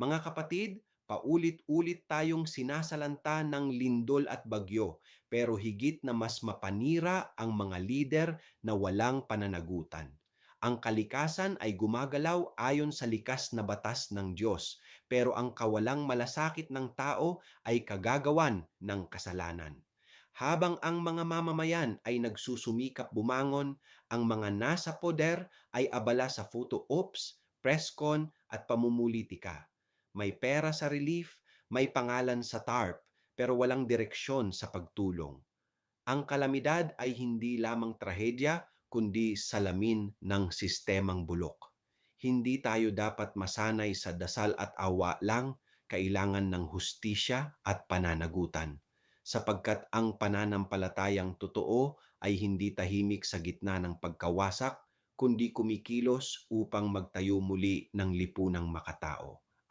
Mga kapatid, paulit-ulit tayong sinasalanta ng lindol at bagyo, pero higit na mas mapanira ang mga lider na walang pananagutan. Ang kalikasan ay gumagalaw ayon sa likas na batas ng Diyos, pero ang kawalang malasakit ng tao ay kagagawan ng kasalanan. Habang ang mga mamamayan ay nagsusumikap bumangon, ang mga nasa poder ay abala sa photo ops, press con at pamumulitika. May pera sa relief, may pangalan sa TARP, pero walang direksyon sa pagtulong. Ang kalamidad ay hindi lamang trahedya, kundi salamin ng sistemang bulok. Hindi tayo dapat masanay sa dasal at awa lang, kailangan ng hustisya at pananagutan. Sapagkat ang pananampalatayang totoo ay hindi tahimik sa gitna ng pagkawasak, kundi kumikilos upang magtayo muli ng lipunang makatao.